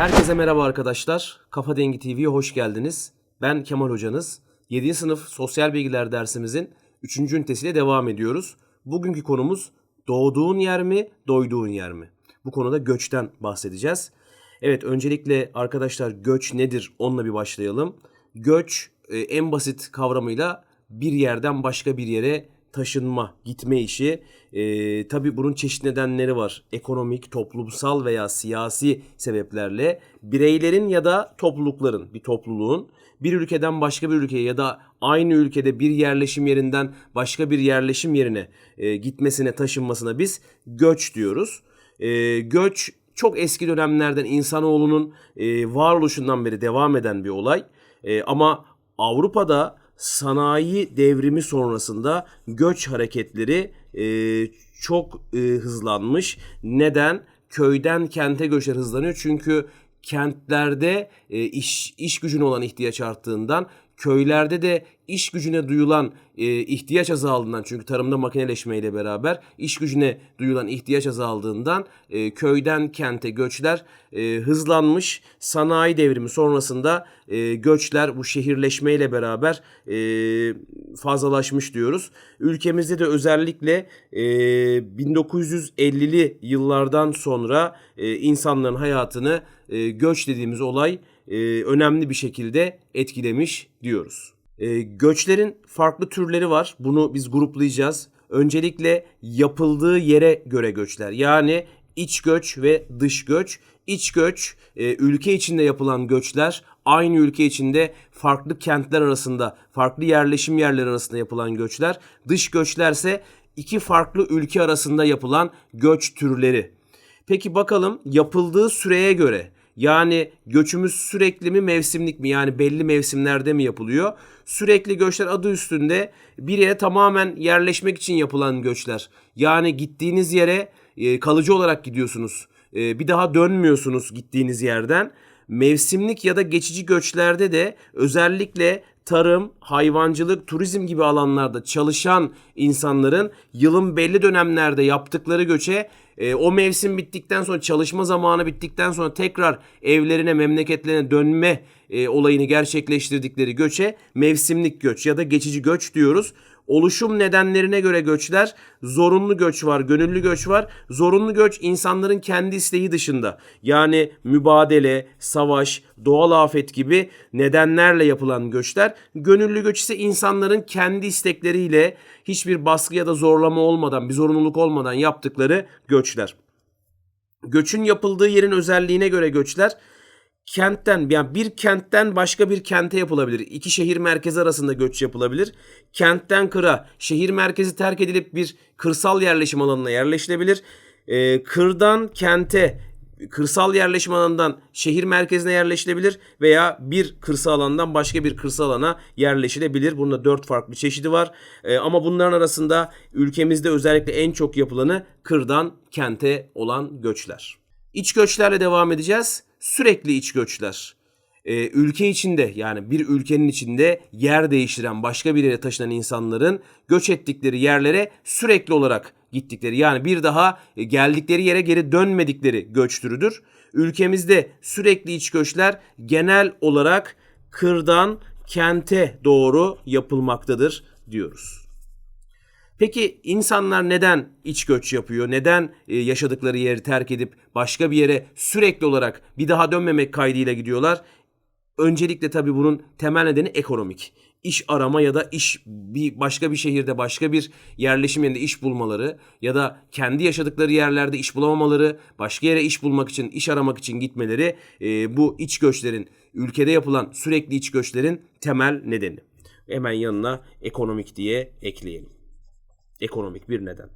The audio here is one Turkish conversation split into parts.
Herkese merhaba arkadaşlar. Kafa Dengi TV'ye hoş geldiniz. Ben Kemal Hocanız. 7. sınıf sosyal bilgiler dersimizin 3. ünitesiyle devam ediyoruz. Bugünkü konumuz doğduğun yer mi, doyduğun yer mi? Bu konuda göçten bahsedeceğiz. Evet öncelikle arkadaşlar göç nedir onunla bir başlayalım. Göç e, en basit kavramıyla bir yerden başka bir yere taşınma, gitme işi. E, tabii bunun çeşitli nedenleri var. Ekonomik, toplumsal veya siyasi sebeplerle bireylerin ya da toplulukların, bir topluluğun bir ülkeden başka bir ülkeye ya da aynı ülkede bir yerleşim yerinden başka bir yerleşim yerine e, gitmesine, taşınmasına biz göç diyoruz. E, göç çok eski dönemlerden insanoğlunun e, varoluşundan beri devam eden bir olay. E, ama Avrupa'da sanayi devrimi sonrasında göç hareketleri e, çok e, hızlanmış. Neden? Köyden kente göçler hızlanıyor. Çünkü kentlerde e, iş iş gücüne olan ihtiyaç arttığından köylerde de iş gücüne duyulan e, ihtiyaç azaldığından çünkü tarımda makineleşmeyle beraber iş gücüne duyulan ihtiyaç azaldığından e, köyden kente göçler e, hızlanmış. Sanayi devrimi sonrasında e, göçler bu şehirleşmeyle beraber e, fazlalaşmış diyoruz. Ülkemizde de özellikle e, 1950'li yıllardan sonra e, insanların hayatını e, göç dediğimiz olay e, önemli bir şekilde etkilemiş diyoruz. E, göçlerin farklı türleri var. Bunu biz gruplayacağız. Öncelikle yapıldığı yere göre göçler. Yani iç göç ve dış göç. İç göç e, ülke içinde yapılan göçler aynı ülke içinde farklı kentler arasında, farklı yerleşim yerleri arasında yapılan göçler. Dış göçlerse iki farklı ülke arasında yapılan göç türleri. Peki bakalım yapıldığı süreye göre yani göçümüz sürekli mi mevsimlik mi yani belli mevsimlerde mi yapılıyor? Sürekli göçler adı üstünde bir yere tamamen yerleşmek için yapılan göçler. Yani gittiğiniz yere e, kalıcı olarak gidiyorsunuz. E, bir daha dönmüyorsunuz gittiğiniz yerden. Mevsimlik ya da geçici göçlerde de özellikle tarım, hayvancılık, turizm gibi alanlarda çalışan insanların yılın belli dönemlerde yaptıkları göçe e, o mevsim bittikten sonra çalışma zamanı bittikten sonra tekrar evlerine, memleketlerine dönme e, olayını gerçekleştirdikleri göçe mevsimlik göç ya da geçici göç diyoruz. Oluşum nedenlerine göre göçler zorunlu göç var, gönüllü göç var. Zorunlu göç insanların kendi isteği dışında. Yani mübadele, savaş, doğal afet gibi nedenlerle yapılan göçler. Gönüllü göç ise insanların kendi istekleriyle hiçbir baskı ya da zorlama olmadan, bir zorunluluk olmadan yaptıkları göçler. Göçün yapıldığı yerin özelliğine göre göçler kentten yani bir kentten başka bir kente yapılabilir. İki şehir merkezi arasında göç yapılabilir. Kentten kıra, şehir merkezi terk edilip bir kırsal yerleşim alanına yerleşilebilir. Ee, kırdan kente, kırsal yerleşim alanından şehir merkezine yerleşilebilir veya bir kırsal alandan başka bir kırsal alana yerleşilebilir. Bunda dört farklı çeşidi var. Ee, ama bunların arasında ülkemizde özellikle en çok yapılanı kırdan kente olan göçler. İç göçlerle devam edeceğiz. Sürekli iç göçler. Ee, ülke içinde yani bir ülkenin içinde yer değiştiren başka bir yere taşınan insanların göç ettikleri yerlere sürekli olarak gittikleri yani bir daha e, geldikleri yere geri dönmedikleri göç türüdür. Ülkemizde sürekli iç göçler genel olarak kırdan kente doğru yapılmaktadır diyoruz. Peki insanlar neden iç göç yapıyor? Neden e, yaşadıkları yeri terk edip başka bir yere sürekli olarak bir daha dönmemek kaydıyla gidiyorlar? Öncelikle tabii bunun temel nedeni ekonomik. İş arama ya da iş bir başka bir şehirde başka bir yerleşim yerinde iş bulmaları ya da kendi yaşadıkları yerlerde iş bulamamaları, başka yere iş bulmak için, iş aramak için gitmeleri e, bu iç göçlerin ülkede yapılan sürekli iç göçlerin temel nedeni. Hemen yanına ekonomik diye ekleyelim ekonomik bir neden.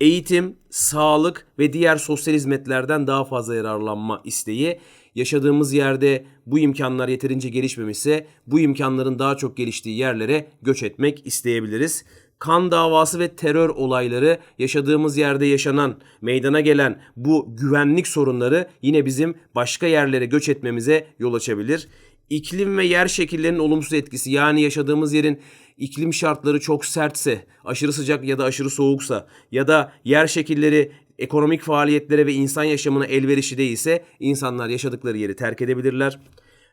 Eğitim, sağlık ve diğer sosyal hizmetlerden daha fazla yararlanma isteği, yaşadığımız yerde bu imkanlar yeterince gelişmemişse bu imkanların daha çok geliştiği yerlere göç etmek isteyebiliriz. Kan davası ve terör olayları yaşadığımız yerde yaşanan, meydana gelen bu güvenlik sorunları yine bizim başka yerlere göç etmemize yol açabilir. İklim ve yer şekillerinin olumsuz etkisi yani yaşadığımız yerin iklim şartları çok sertse, aşırı sıcak ya da aşırı soğuksa ya da yer şekilleri ekonomik faaliyetlere ve insan yaşamına elverişli değilse insanlar yaşadıkları yeri terk edebilirler.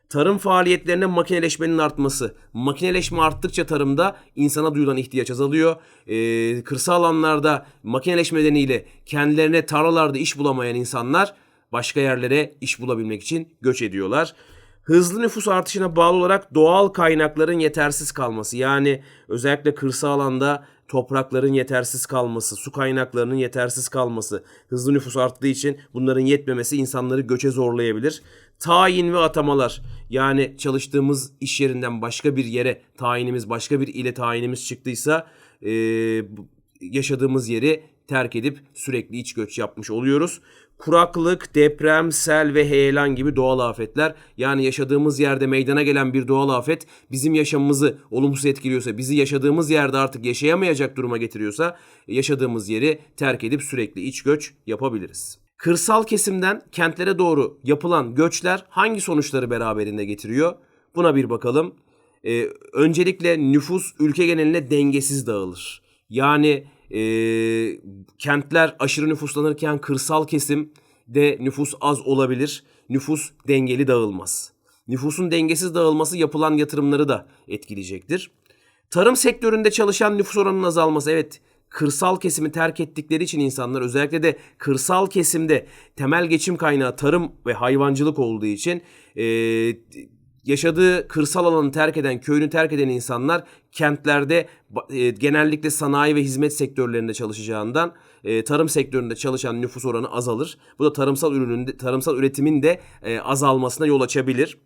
Tarım faaliyetlerinde makineleşmenin artması. Makineleşme arttıkça tarımda insana duyulan ihtiyaç azalıyor. Ee, kırsal alanlarda makineleşme nedeniyle kendilerine tarlalarda iş bulamayan insanlar başka yerlere iş bulabilmek için göç ediyorlar. Hızlı nüfus artışına bağlı olarak doğal kaynakların yetersiz kalması yani özellikle kırsal alanda toprakların yetersiz kalması, su kaynaklarının yetersiz kalması, hızlı nüfus arttığı için bunların yetmemesi insanları göçe zorlayabilir. Tayin ve atamalar yani çalıştığımız iş yerinden başka bir yere tayinimiz, başka bir ile tayinimiz çıktıysa eee, yaşadığımız yeri terk edip sürekli iç göç yapmış oluyoruz. Kuraklık, deprem, sel ve heyelan gibi doğal afetler yani yaşadığımız yerde meydana gelen bir doğal afet bizim yaşamımızı olumsuz etkiliyorsa, bizi yaşadığımız yerde artık yaşayamayacak duruma getiriyorsa yaşadığımız yeri terk edip sürekli iç göç yapabiliriz. Kırsal kesimden kentlere doğru yapılan göçler hangi sonuçları beraberinde getiriyor? Buna bir bakalım. Ee, öncelikle nüfus ülke geneline dengesiz dağılır. Yani e, kentler aşırı nüfuslanırken kırsal kesimde nüfus az olabilir. Nüfus dengeli dağılmaz. Nüfusun dengesiz dağılması yapılan yatırımları da etkileyecektir. Tarım sektöründe çalışan nüfus oranının azalması evet kırsal kesimi terk ettikleri için insanlar özellikle de kırsal kesimde temel geçim kaynağı tarım ve hayvancılık olduğu için e, yaşadığı kırsal alanı terk eden, köyünü terk eden insanlar kentlerde e, genellikle sanayi ve hizmet sektörlerinde çalışacağından e, tarım sektöründe çalışan nüfus oranı azalır. Bu da tarımsal ürünün tarımsal üretimin de e, azalmasına yol açabilir.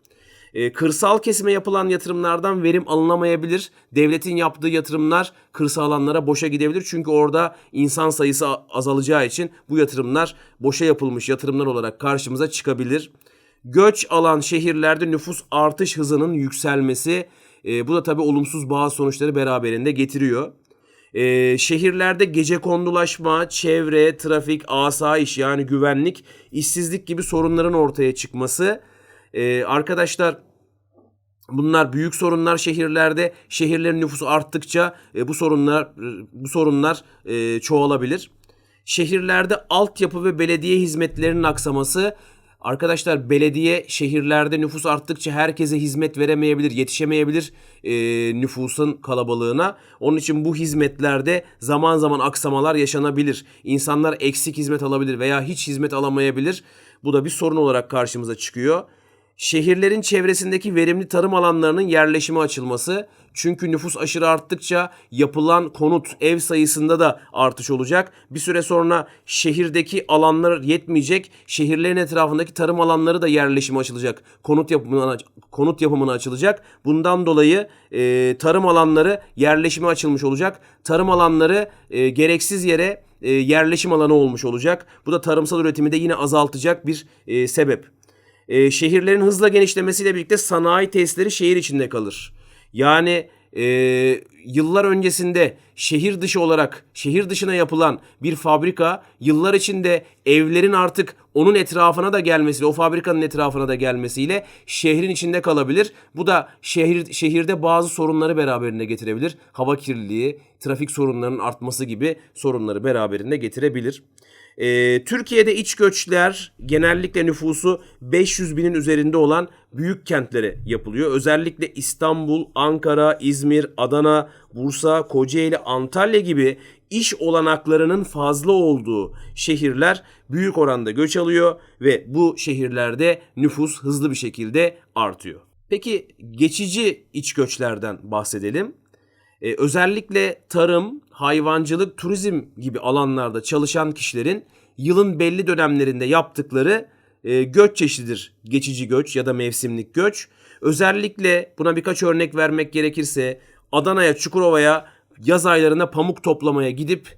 E, kırsal kesime yapılan yatırımlardan verim alınamayabilir. Devletin yaptığı yatırımlar kırsal alanlara boşa gidebilir. Çünkü orada insan sayısı azalacağı için bu yatırımlar boşa yapılmış yatırımlar olarak karşımıza çıkabilir. Göç alan şehirlerde nüfus artış hızının yükselmesi e, bu da tabii olumsuz bazı sonuçları beraberinde getiriyor. Ee, şehirlerde gece kondulaşma, çevre, trafik, asayiş yani güvenlik, işsizlik gibi sorunların ortaya çıkması. Ee, arkadaşlar bunlar büyük sorunlar şehirlerde. Şehirlerin nüfusu arttıkça e, bu sorunlar bu sorunlar e, çoğalabilir. Şehirlerde altyapı ve belediye hizmetlerinin aksaması Arkadaşlar belediye şehirlerde nüfus arttıkça herkese hizmet veremeyebilir, yetişemeyebilir e, nüfusun kalabalığına. Onun için bu hizmetlerde zaman zaman aksamalar yaşanabilir. İnsanlar eksik hizmet alabilir veya hiç hizmet alamayabilir. Bu da bir sorun olarak karşımıza çıkıyor. Şehirlerin çevresindeki verimli tarım alanlarının yerleşime açılması. Çünkü nüfus aşırı arttıkça yapılan konut, ev sayısında da artış olacak. Bir süre sonra şehirdeki alanlar yetmeyecek. Şehirlerin etrafındaki tarım alanları da yerleşime açılacak. Konut yapımına konut yapımına açılacak. Bundan dolayı e, tarım alanları yerleşime açılmış olacak. Tarım alanları e, gereksiz yere e, yerleşim alanı olmuş olacak. Bu da tarımsal üretimi de yine azaltacak bir e, sebep. E, şehirlerin hızla genişlemesiyle birlikte sanayi tesisleri şehir içinde kalır. Yani e, yıllar öncesinde şehir dışı olarak şehir dışına yapılan bir fabrika yıllar içinde evlerin artık onun etrafına da gelmesiyle, o fabrikanın etrafına da gelmesiyle şehrin içinde kalabilir. Bu da şehir şehirde bazı sorunları beraberinde getirebilir. Hava kirliliği, trafik sorunlarının artması gibi sorunları beraberinde getirebilir. Ee, Türkiye'de iç göçler genellikle nüfusu 500 binin üzerinde olan büyük kentlere yapılıyor. Özellikle İstanbul, Ankara, İzmir, Adana, Bursa, Kocaeli, Antalya gibi iş olanaklarının fazla olduğu şehirler büyük oranda göç alıyor ve bu şehirlerde nüfus hızlı bir şekilde artıyor. Peki geçici iç göçlerden bahsedelim. Ee, özellikle tarım, hayvancılık, turizm gibi alanlarda çalışan kişilerin yılın belli dönemlerinde yaptıkları e, göç çeşididir. Geçici göç ya da mevsimlik göç. Özellikle buna birkaç örnek vermek gerekirse Adana'ya, Çukurova'ya yaz aylarında pamuk toplamaya gidip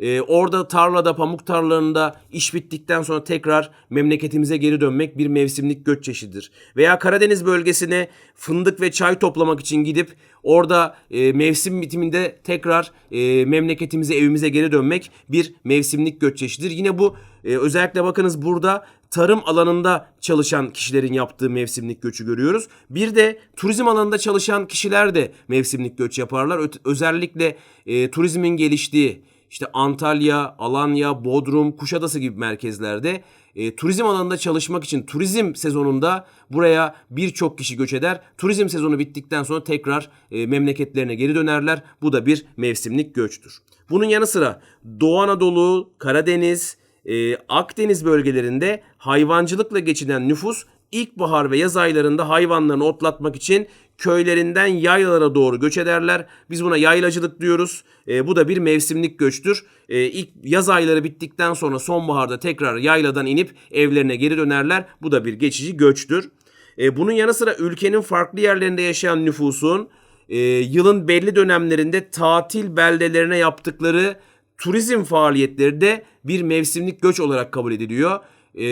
e, orada tarlada, pamuk tarlalarında iş bittikten sonra tekrar memleketimize geri dönmek bir mevsimlik göç çeşididir. Veya Karadeniz bölgesine fındık ve çay toplamak için gidip orada e, mevsim bitiminde tekrar e, memleketimize, evimize geri dönmek bir mevsimlik göç çeşididir. Yine bu e, özellikle bakınız burada tarım alanında çalışan kişilerin yaptığı mevsimlik göçü görüyoruz. Bir de turizm alanında çalışan kişiler de mevsimlik göç yaparlar. Özellikle e, turizmin geliştiği işte Antalya, Alanya, Bodrum, Kuşadası gibi merkezlerde e, turizm alanında çalışmak için turizm sezonunda buraya birçok kişi göç eder. Turizm sezonu bittikten sonra tekrar e, memleketlerine geri dönerler. Bu da bir mevsimlik göçtür. Bunun yanı sıra Doğu Anadolu, Karadeniz, e, Akdeniz bölgelerinde hayvancılıkla geçinen nüfus ilkbahar ve yaz aylarında hayvanlarını otlatmak için köylerinden yaylalara doğru göç ederler. Biz buna yaylacılık diyoruz. E, bu da bir mevsimlik göçtür. E, ilk yaz ayları bittikten sonra sonbaharda tekrar yayladan inip evlerine geri dönerler. Bu da bir geçici göçtür. E, bunun yanı sıra ülkenin farklı yerlerinde yaşayan nüfusun e, yılın belli dönemlerinde tatil beldelerine yaptıkları turizm faaliyetleri de bir mevsimlik göç olarak kabul ediliyor. Ee,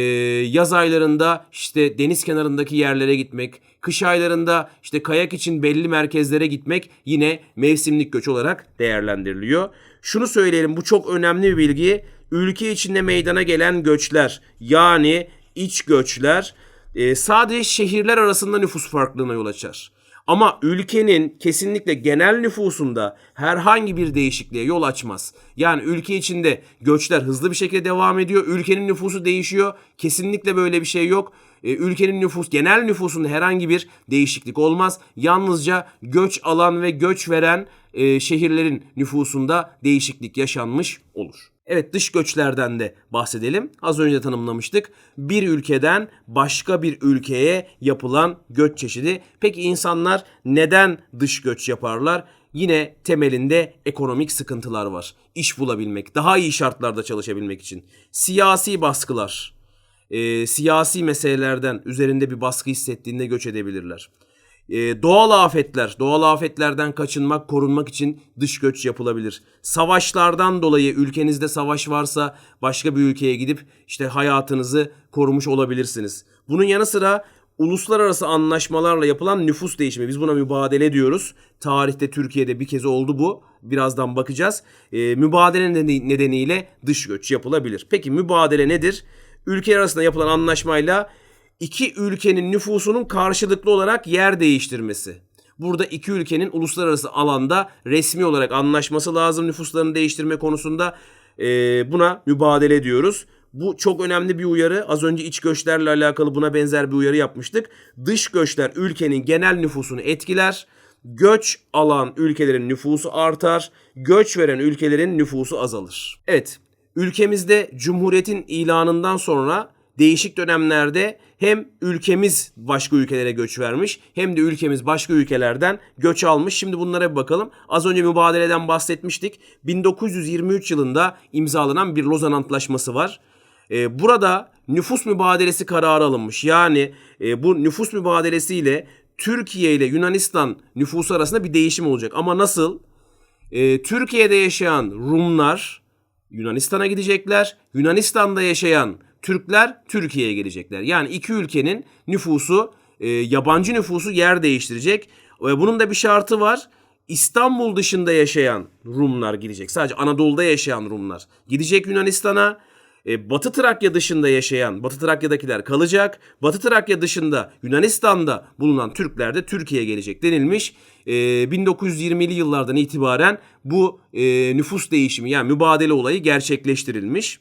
yaz aylarında işte deniz kenarındaki yerlere gitmek, kış aylarında işte kayak için belli merkezlere gitmek yine mevsimlik göç olarak değerlendiriliyor. Şunu söyleyelim bu çok önemli bir bilgi. Ülke içinde meydana gelen göçler yani iç göçler e, sadece şehirler arasında nüfus farklılığına yol açar. Ama ülkenin kesinlikle genel nüfusunda herhangi bir değişikliğe yol açmaz. Yani ülke içinde göçler hızlı bir şekilde devam ediyor. Ülkenin nüfusu değişiyor. Kesinlikle böyle bir şey yok. E, ülkenin nüfus, genel nüfusunda herhangi bir değişiklik olmaz. Yalnızca göç alan ve göç veren e, şehirlerin nüfusunda değişiklik yaşanmış olur. Evet dış göçlerden de bahsedelim. Az önce tanımlamıştık. Bir ülkeden başka bir ülkeye yapılan göç çeşidi. Peki insanlar neden dış göç yaparlar? Yine temelinde ekonomik sıkıntılar var. İş bulabilmek, daha iyi şartlarda çalışabilmek için. Siyasi baskılar, e, siyasi meselelerden üzerinde bir baskı hissettiğinde göç edebilirler. E, doğal afetler, doğal afetlerden kaçınmak, korunmak için dış göç yapılabilir. Savaşlardan dolayı ülkenizde savaş varsa başka bir ülkeye gidip işte hayatınızı korumuş olabilirsiniz. Bunun yanı sıra uluslararası anlaşmalarla yapılan nüfus değişimi. Biz buna mübadele diyoruz. Tarihte Türkiye'de bir kez oldu bu. Birazdan bakacağız. E, mübadele nedeniyle dış göç yapılabilir. Peki mübadele nedir? Ülkeler arasında yapılan anlaşmayla iki ülkenin nüfusunun karşılıklı olarak yer değiştirmesi. Burada iki ülkenin uluslararası alanda resmi olarak anlaşması lazım nüfuslarını değiştirme konusunda. E, buna mübadele diyoruz. Bu çok önemli bir uyarı. Az önce iç göçlerle alakalı buna benzer bir uyarı yapmıştık. Dış göçler ülkenin genel nüfusunu etkiler. Göç alan ülkelerin nüfusu artar. Göç veren ülkelerin nüfusu azalır. Evet, ülkemizde Cumhuriyet'in ilanından sonra değişik dönemlerde hem ülkemiz başka ülkelere göç vermiş hem de ülkemiz başka ülkelerden göç almış. Şimdi bunlara bir bakalım. Az önce mübadeleden bahsetmiştik. 1923 yılında imzalanan bir Lozan Antlaşması var. Ee, burada nüfus mübadelesi kararı alınmış. Yani e, bu nüfus mübadelesiyle Türkiye ile Yunanistan nüfusu arasında bir değişim olacak. Ama nasıl? Ee, Türkiye'de yaşayan Rumlar Yunanistan'a gidecekler. Yunanistan'da yaşayan Türkler Türkiye'ye gelecekler. Yani iki ülkenin nüfusu, e, yabancı nüfusu yer değiştirecek. E, bunun da bir şartı var. İstanbul dışında yaşayan Rumlar gidecek. Sadece Anadolu'da yaşayan Rumlar gidecek Yunanistan'a. E, Batı Trakya dışında yaşayan Batı Trakya'dakiler kalacak. Batı Trakya dışında Yunanistan'da bulunan Türkler de Türkiye'ye gelecek denilmiş. E, 1920'li yıllardan itibaren bu e, nüfus değişimi yani mübadele olayı gerçekleştirilmiş.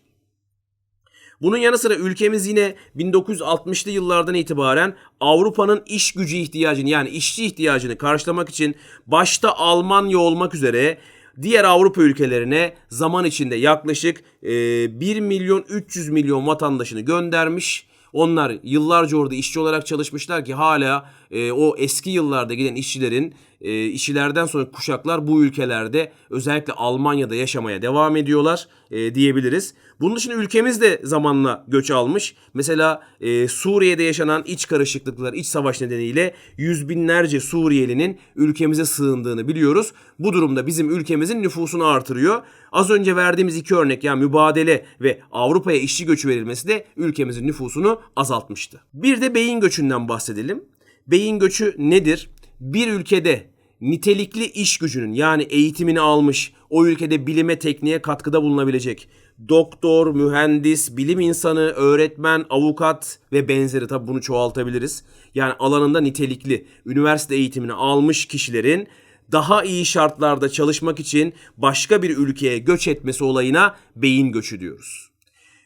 Bunun yanı sıra ülkemiz yine 1960'lı yıllardan itibaren Avrupa'nın iş gücü ihtiyacını yani işçi ihtiyacını karşılamak için başta Almanya olmak üzere diğer Avrupa ülkelerine zaman içinde yaklaşık 1 milyon 300 milyon vatandaşını göndermiş. Onlar yıllarca orada işçi olarak çalışmışlar ki hala e, o eski yıllarda giden işçilerin e, işçilerden sonra kuşaklar bu ülkelerde özellikle Almanya'da yaşamaya devam ediyorlar e, diyebiliriz. Bunun dışında ülkemiz de zamanla göç almış. Mesela e, Suriye'de yaşanan iç karışıklıklar, iç savaş nedeniyle yüz binlerce Suriyelinin ülkemize sığındığını biliyoruz. Bu durumda bizim ülkemizin nüfusunu artırıyor. Az önce verdiğimiz iki örnek yani mübadele ve Avrupa'ya işçi göçü verilmesi de ülkemizin nüfusunu azaltmıştı. Bir de beyin göçünden bahsedelim. Beyin göçü nedir? Bir ülkede nitelikli iş gücünün yani eğitimini almış, o ülkede bilime tekniğe katkıda bulunabilecek doktor, mühendis, bilim insanı, öğretmen, avukat ve benzeri tabi bunu çoğaltabiliriz. Yani alanında nitelikli üniversite eğitimini almış kişilerin daha iyi şartlarda çalışmak için başka bir ülkeye göç etmesi olayına beyin göçü diyoruz.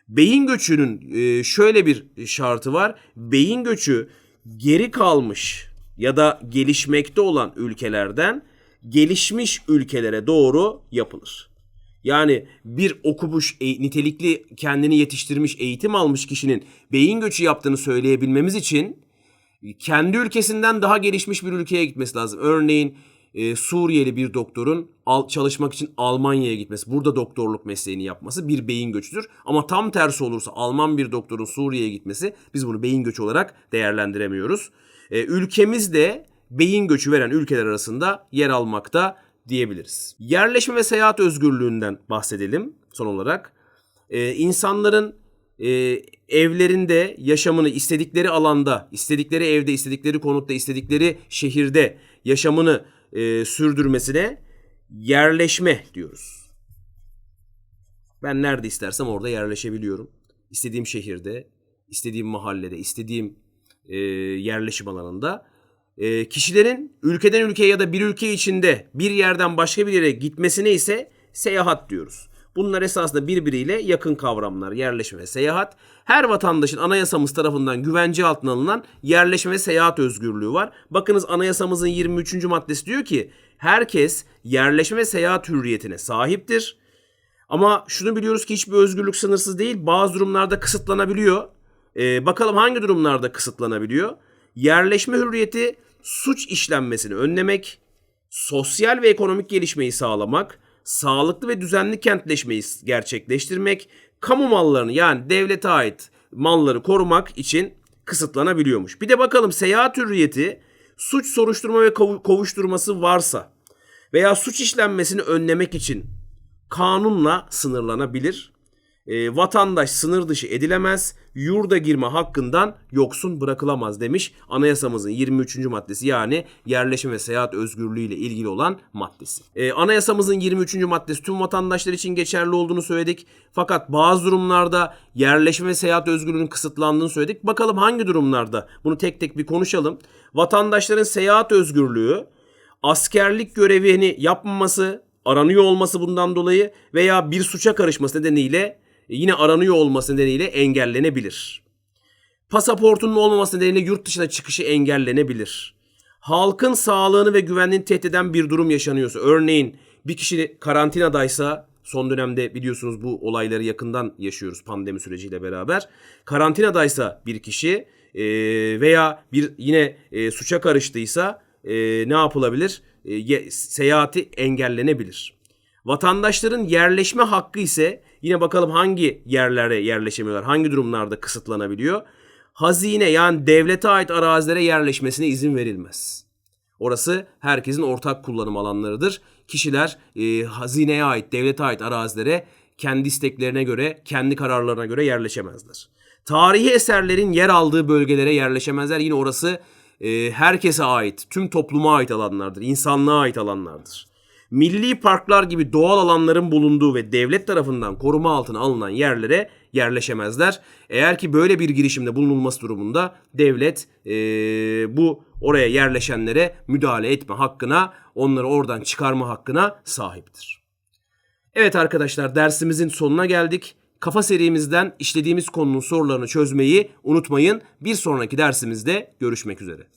Beyin göçünün e, şöyle bir şartı var. Beyin göçü geri kalmış ya da gelişmekte olan ülkelerden gelişmiş ülkelere doğru yapılır. Yani bir okumuş, e, nitelikli kendini yetiştirmiş, eğitim almış kişinin beyin göçü yaptığını söyleyebilmemiz için kendi ülkesinden daha gelişmiş bir ülkeye gitmesi lazım. Örneğin e, Suriyeli bir doktorun al, çalışmak için Almanya'ya gitmesi, burada doktorluk mesleğini yapması bir beyin göçüdür. Ama tam tersi olursa Alman bir doktorun Suriye'ye gitmesi biz bunu beyin göçü olarak değerlendiremiyoruz. E, ülkemiz de beyin göçü veren ülkeler arasında yer almakta diyebiliriz. Yerleşme ve seyahat özgürlüğünden bahsedelim son olarak. E, insanların e, evlerinde yaşamını istedikleri alanda, istedikleri evde, istedikleri konutta, istedikleri şehirde yaşamını e, sürdürmesine yerleşme diyoruz. Ben nerede istersem orada yerleşebiliyorum. İstediğim şehirde, istediğim mahallede, istediğim e, yerleşim alanında. E, kişilerin ülkeden ülkeye ya da bir ülke içinde bir yerden başka bir yere gitmesine ise seyahat diyoruz. Bunlar esasında birbiriyle yakın kavramlar. Yerleşme ve seyahat. Her vatandaşın anayasamız tarafından güvence altına alınan yerleşme ve seyahat özgürlüğü var. Bakınız anayasamızın 23. maddesi diyor ki herkes yerleşme ve seyahat hürriyetine sahiptir. Ama şunu biliyoruz ki hiçbir özgürlük sınırsız değil. Bazı durumlarda kısıtlanabiliyor. Ee, bakalım hangi durumlarda kısıtlanabiliyor? Yerleşme hürriyeti suç işlenmesini önlemek, sosyal ve ekonomik gelişmeyi sağlamak, sağlıklı ve düzenli kentleşmeyi gerçekleştirmek, kamu mallarını yani devlete ait malları korumak için kısıtlanabiliyormuş. Bir de bakalım seyahat hürriyeti suç soruşturma ve kovu- kovuşturması varsa veya suç işlenmesini önlemek için kanunla sınırlanabilir. E, vatandaş sınır dışı edilemez, yurda girme hakkından yoksun bırakılamaz demiş anayasamızın 23. maddesi yani yerleşim ve seyahat özgürlüğü ile ilgili olan maddesi. E, anayasamızın 23. maddesi tüm vatandaşlar için geçerli olduğunu söyledik. Fakat bazı durumlarda yerleşim ve seyahat özgürlüğünün kısıtlandığını söyledik. Bakalım hangi durumlarda bunu tek tek bir konuşalım. Vatandaşların seyahat özgürlüğü askerlik görevini yapmaması, aranıyor olması bundan dolayı veya bir suça karışması nedeniyle yine aranıyor olması nedeniyle engellenebilir. Pasaportunun olmaması nedeniyle yurt dışına çıkışı engellenebilir. Halkın sağlığını ve güvenliğini tehdit eden bir durum yaşanıyorsa, örneğin bir kişi karantinadaysa, son dönemde biliyorsunuz bu olayları yakından yaşıyoruz pandemi süreciyle beraber. Karantinadaysa bir kişi e, veya bir yine e, suça karıştıysa e, ne yapılabilir? E, seyahati engellenebilir. Vatandaşların yerleşme hakkı ise yine bakalım hangi yerlere yerleşemiyorlar, hangi durumlarda kısıtlanabiliyor. Hazine yani devlete ait arazilere yerleşmesine izin verilmez. Orası herkesin ortak kullanım alanlarıdır. Kişiler e, hazineye ait, devlete ait arazilere kendi isteklerine göre, kendi kararlarına göre yerleşemezler. Tarihi eserlerin yer aldığı bölgelere yerleşemezler. Yine orası e, herkese ait, tüm topluma ait alanlardır, insanlığa ait alanlardır. Milli parklar gibi doğal alanların bulunduğu ve devlet tarafından koruma altına alınan yerlere yerleşemezler. Eğer ki böyle bir girişimde bulunulması durumunda devlet eee, bu oraya yerleşenlere müdahale etme hakkına, onları oradan çıkarma hakkına sahiptir. Evet arkadaşlar dersimizin sonuna geldik. Kafa serimizden işlediğimiz konunun sorularını çözmeyi unutmayın. Bir sonraki dersimizde görüşmek üzere.